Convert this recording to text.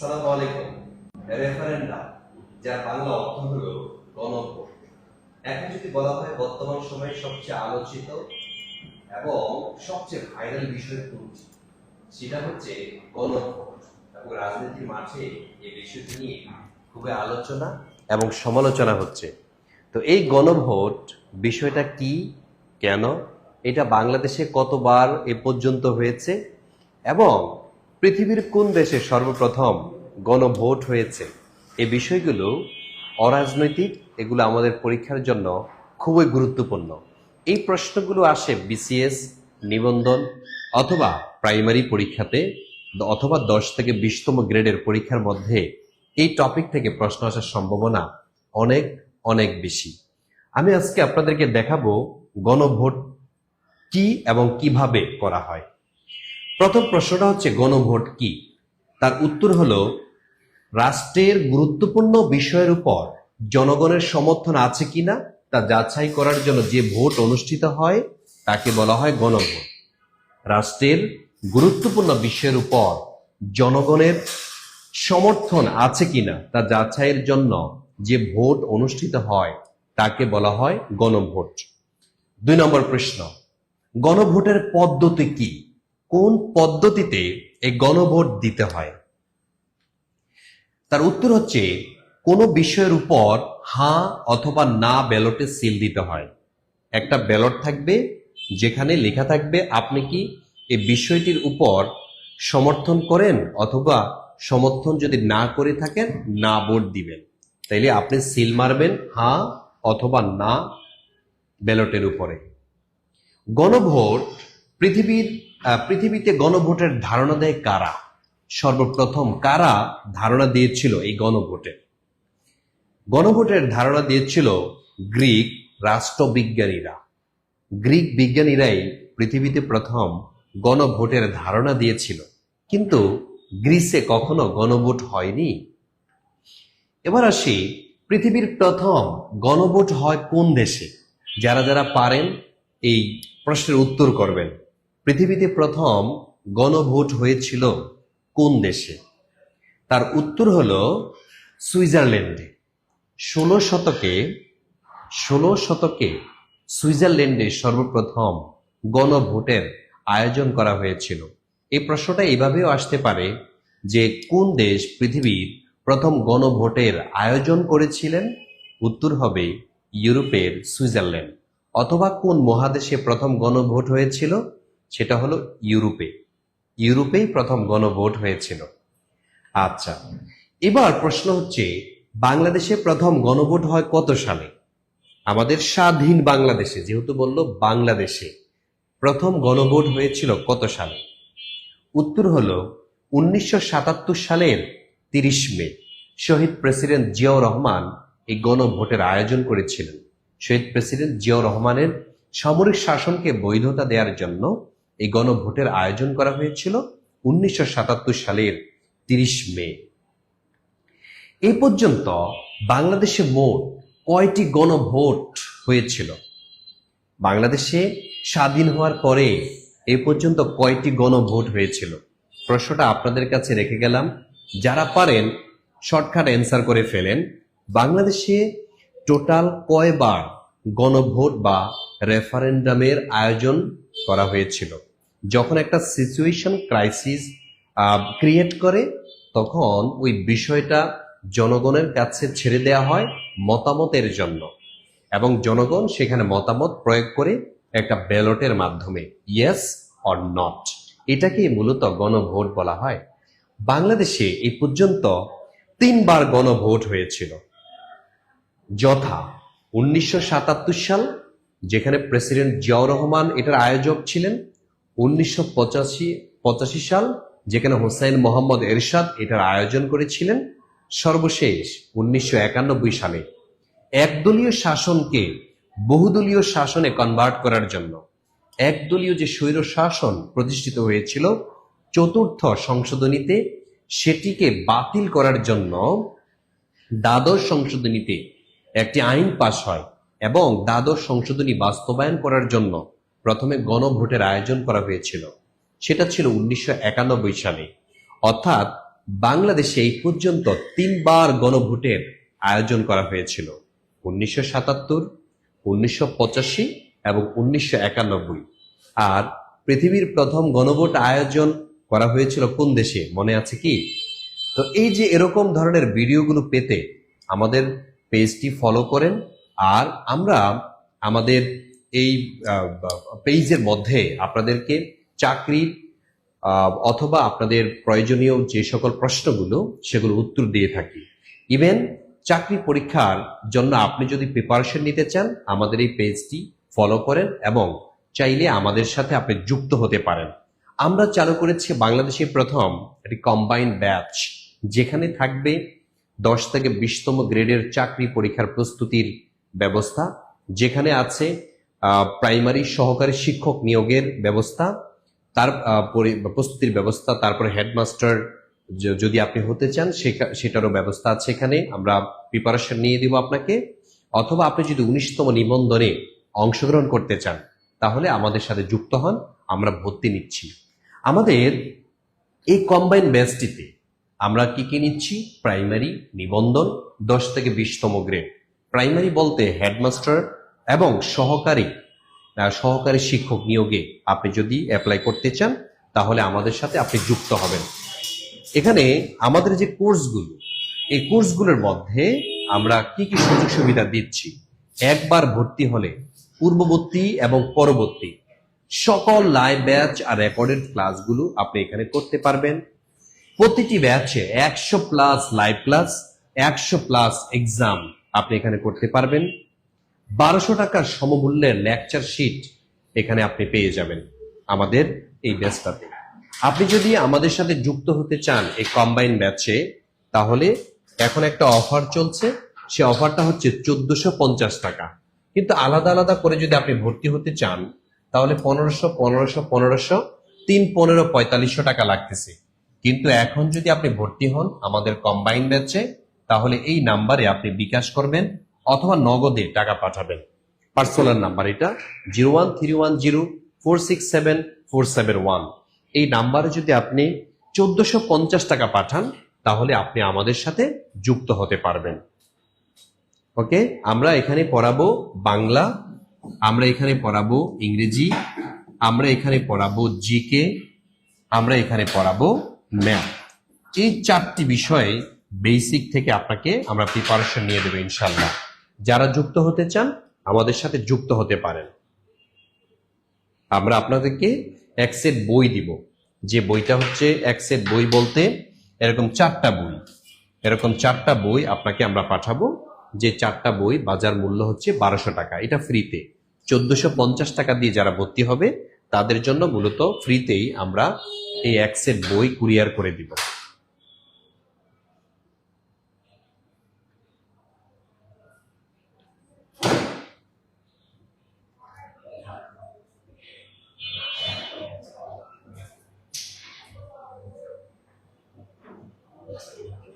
সালাম আলাইকুম। রেফারেন্ডাম যার বাংলা অর্থ হল গণভোট। এখন যদি বলা হয় বর্তমান সময়ে সবচেয়ে আলোচিত এবং সবচেয়ে ভাইরাল বিষয় কোনটি, সেটা হচ্ছে গণভোট। এবং রাজনীতির মাঠে এই বিষয়টি নিয়ে খুবই আলোচনা এবং সমালোচনা হচ্ছে। তো এই গণভোট বিষয়টা কি, কেন, এটা বাংলাদেশে কতবার এ পর্যন্ত হয়েছে, এবং পৃথিবীর কোন দেশে সর্বপ্রথম গণভোট হয়েছে? এই বিষয়গুলো অরাজনৈতিক, এগুলো আমাদের পরীক্ষার জন্য খুবই গুরুত্বপূর্ণ। এই প্রশ্নগুলো আসে বিসিএস, নিবন্ধন অথবা প্রাইমারি পরীক্ষাতে, অথবা দশ থেকে বিশতম গ্রেডের পরীক্ষার মধ্যে এই টপিক থেকে প্রশ্ন আসার সম্ভাবনা অনেক অনেক বেশি। আমি আজকে আপনাদেরকে দেখাবো গণভোট কি এবং কীভাবে করা হয়। প্রথম প্রশ্নটা হচ্ছে গণভোট কি? তার উত্তর হলো, রাষ্ট্রের গুরুত্বপূর্ণ বিষয়ের উপর জনগণের সমর্থন আছে কিনা তা যাচাই করার জন্য যে ভোট অনুষ্ঠিত হয়, তাকে বলা হয় গণভোট। রাষ্ট্রের গুরুত্বপূর্ণ বিষয়ের উপর জনগণের সমর্থন আছে কিনা তা যাচাইয়ের জন্য যে ভোট অনুষ্ঠিত হয়, তাকে বলা হয় গণভোট। দুই নম্বর প্রশ্ন, গণভোটের পদ্ধতি কি? কোন পদ্ধতিতে এই গণভোট দিতে হয়? তার উত্তর হচ্ছে, কোনো বিষয়ের উপর হ্যাঁ অথবা না ব্যালটে সিল দিতে হয়। একটা ব্যালট থাকবে, যেখানে লেখা থাকবে, আপনি কি এই বিষয়টির উপর সমর্থন করেন অথবা সমর্থন যদি না করে থাকেন, না ভোট দিবেন? তাইলে আপনি সিল মারবেন হ্যাঁ অথবা না ব্যালটের উপরে। গণভোট পৃথিবীর পৃথিবীতে গণভোটের ধারণা দেয় কারা? সর্বপ্রথম কারা ধারণা দিয়েছিল এই গণভোটের গণভোটের ধারণা দিয়েছিল গ্রিক রাষ্ট্রবিজ্ঞানীরা। গ্রিক বিজ্ঞানীরাই পৃথিবীতে প্রথম গণভোটের ধারণা দিয়েছিল। কিন্তু গ্রিসে কখনো গণভোট হয়নি। এবার আসি পৃথিবীর প্রথম গণভোট হয় কোন দেশে? যারা যারা পারেন এই প্রশ্নের উত্তর করবেন। পৃথিবীতে প্রথম গণভোট হয়েছিল কোন দেশে? তার উত্তর হল সুইজারল্যান্ডে। ষোলো শতকে ষোলো শতকে সুইজারল্যান্ডে সর্বপ্রথম গণভোটের আয়োজন করা হয়েছিল। এই প্রশ্নটা এইভাবেও আসতে পারে যে কোন দেশ পৃথিবীর প্রথম গণভোটের আয়োজন করেছিলেন? উত্তর হবে ইউরোপের সুইজারল্যান্ড। অথবা কোন মহাদেশে প্রথম গণভোট হয়েছিল? সেটা হলো ইউরোপে। ইউরোপেই প্রথম গণভোট হয়েছিল। আচ্ছা এবার প্রশ্ন হচ্ছে, বাংলাদেশে প্রথম গণভোট হয় কত সালে? আমাদের স্বাধীন বাংলাদেশে, যেহেতু বলল বাংলাদেশে, প্রথম গণভোট হয়েছিল কত সালে? উত্তর হল, উনিশশো সাতাত্তর সালের তিরিশ মে, শহীদ প্রেসিডেন্ট জিয়াউর রহমান এই গণভোটের আয়োজন করেছিলেন। শহীদ প্রেসিডেন্ট জিয়াউর রহমানের সামরিক শাসনকে বৈধতা দেওয়ার জন্য এই গণভোটের আয়োজন করা হয়েছিল উনিশশো সাতাত্তর সালের তিরিশ মে। এ পর্যন্ত বাংলাদেশে মোট কয়টি গণভোট হয়েছিল? বাংলাদেশে স্বাধীন হওয়ার পরে এ পর্যন্ত কয়টি গণভোট হয়েছিল? প্রশ্নটা আপনাদের কাছে রেখে গেলাম। যারা পারেন, শর্টকাট অ্যান্সার করে ফেলেন। বাংলাদেশে টোটাল কয়বার গণভোট বা রেফারেন্ডামের আয়োজন করা হয়েছিল? যখন একটা সিচুয়েশন ক্রাইসিস ক্রিয়েট করে, তখন ওই বিষয়টা জনগণের কাছে ছেড়ে দেওয়া হয় মতামতের জন্য। এবং জনগণ সেখানে মতামত প্রয়োগ করে একটা ব্যালটের মাধ্যমে ইয়েস অর নট এটাকে মূলত গণভোট বলা হয়। বাংলাদেশে এই পর্যন্ত তিনবার গণভোট হয়েছিল। যথা উনিশশো সাতাত্তর সাল, যেখানে প্রেসিডেন্ট জিয়াউর রহমান এটার আয়োজক ছিলেন উনিশশো পঁচাশি সাল, যেখানে হোসাইন মোহাম্মদ এরশাদ এটার আয়োজন করেছিলেন, সর্বশেষ উনিশশো একানব্বই সালে। একদলীয় শাসনকে বহুদলীয় শাসনে কনভার্ট করার জন্য, একদলীয় যে স্বৈর শাসন প্রতিষ্ঠিত হয়েছিল, চতুর্থ সংশোধনীতে সেটিকে বাতিল করার জন্য দ্বাদশ সংশোধনীতে একটি আইন পাশ হয় এবং দ্বাদশ সংশোধনী বাস্তবায়ন করার জন্য প্রথমে গণভোটের আয়োজন করা হয়েছিল। সেটা ছিল উনিশশো একানব্বই সালে। অর্থাৎ বাংলাদেশে এই পর্যন্ত তিনবার গণভোটের আয়োজন করা হয়েছিল। উনিশশো সাতাত্তর, উনিশশো পঁচাশি এবং উনিশশো একানব্বই। আর পৃথিবীর প্রথম গণভোট আয়োজন করা হয়েছিল কোন দেশে, মনে আছে কি? তো এই যে এরকম ধরনের ভিডিওগুলো পেতে আমাদের পেজটি ফলো করেন আর আমরা আমাদের এই পেজের মধ্যে আপনাদেরকে চাকরির অথবা আপনাদের প্রয়োজনীয় যে সকল প্রশ্নগুলো, সেগুলো উত্তর দিয়ে থাকি। ইভেন চাকরি পরীক্ষার জন্য আপনি যদি প্রিপারেশন নিতে চান, আমাদের এই পেজটি ফলো করেন এবং চাইলে আমাদের সাথে আপনি যুক্ত হতে পারেন। আমরা চালু করেছি বাংলাদেশের প্রথম একটি কম্বাইন্ড ব্যাচ যেখানে থাকবে দশ থেকে বিশতম গ্রেডের চাকরি পরীক্ষার প্রস্তুতির ব্যবস্থা, যেখানে আছে প্রাইমারি সহকারী শিক্ষক নিয়োগের ব্যবস্থা, তার পরি- প্রস্তুতির ব্যবস্থা, তারপরে হেডমাস্টার যদি আপনি হতে চান সেটারও ব্যবস্থা আছে এখানে, আমরা প্রিপারেশন নিয়ে দিব আপনাকে। অথবা আপনি যদি উনিশতম নিবন্ধনে অংশগ্রহণ করতে চান, তাহলে আমাদের সাথে যুক্ত হন, আমরা ভর্তি নিচ্ছি। আমাদের এই কম্বাইন ব্যাচটিতে আমরা কি কি নিচ্ছি? প্রাইমারি নিবন্ধন, দশ থেকে বিশতম গ্রেড প্রাইমারি বলতে হেডমাস্টার এবং সহকারী সহকারী শিক্ষক নিয়োগে আপনি যদি অ্যাপ্লাই করতে চান, তাহলে আমাদের সাথে আপনি যুক্ত হবেন। এখানে আমাদের যে কোর্সগুলো এই কোর্সগুলোর মধ্যে আমরা কি কি সুযোগ সুবিধা দিচ্ছি, একবার ভর্তি হলে পূর্ববর্তী এবং পরবর্তী সকল লাইভ ব্যাচ আর রেকর্ডেড ক্লাসগুলো আপনি এখানে করতে পারবেন। প্রতিটি ব্যাচে একশো প্লাস লাইভ ক্লাস একশো প্লাস এক্সাম আপনি এখানে করতে পারবেন। বারোশো টাকার সমমূল্যের লেকচার শিট এখানে আপনি পেয়ে যাবেন আমাদের এই ব্যাচটাতে আপনি যদি আমাদের সাথে যুক্ত হতে চান এই কম্বাইন ব্যাচে তাহলে এখন একটা অফার চলছে। সে অফারটা হচ্ছে চোদ্দশো পঞ্চাশ টাকা। কিন্তু আলাদা আলাদা করে যদি আপনি ভর্তি হতে চান, তাহলে পনেরোশো পনেরোশো পনেরোশো, তিন, পনেরো, পঁয়তাল্লিশশো টাকা লাগতেছে। কিন্তু এখন যদি আপনি ভর্তি হন আমাদের কম্বাইন ব্যাচে তাহলে এই নাম্বারে আপনি বিকাশ করবেন। অথবা নগদে টাকা পাঠাবেন। পার্সোনাল নাম্বার এটা, zero one three one zero four six seven four seven one. এই নাম্বারে যদি আপনি চোদ্দশো পঞ্চাশ টাকা পাঠান, তাহলে আপনি আমাদের সাথে যুক্ত হতে পারবেন। ওকে? আমরা এখানে পড়াবো বাংলা, আমরা এখানে পড়াবো ইংরেজি, আমরা এখানে পড়াবো জিকে, আমরা এখানে পড়াবো ম্যাথ। এই চারটি বিষয়ে বেসিক থেকে আপনাকে আমরা প্রিপারেশন নিয়ে দেবো ইনশাল্লাহ যারা যুক্ত হতে চান, আমাদের সাথে যুক্ত হতে পারেন। আমরা আপনাদেরকে এক সেট বই দিব। যে বইটা হচ্ছে এক সেট বই বলতে এরকম চারটা বই। এরকম চারটা বই আপনাকে আমরা পাঠাবো। যে চারটা বই বাজার মূল্য হচ্ছে বারোশো টাকা। এটা ফ্রিতে। চোদ্দশো পঞ্চাশ টাকা দিয়ে যারা ভর্তি হবে, তাদের জন্য মূলত ফ্রিতেই আমরা এই এক সেট বই কুরিয়ার করে দিব। Thanks.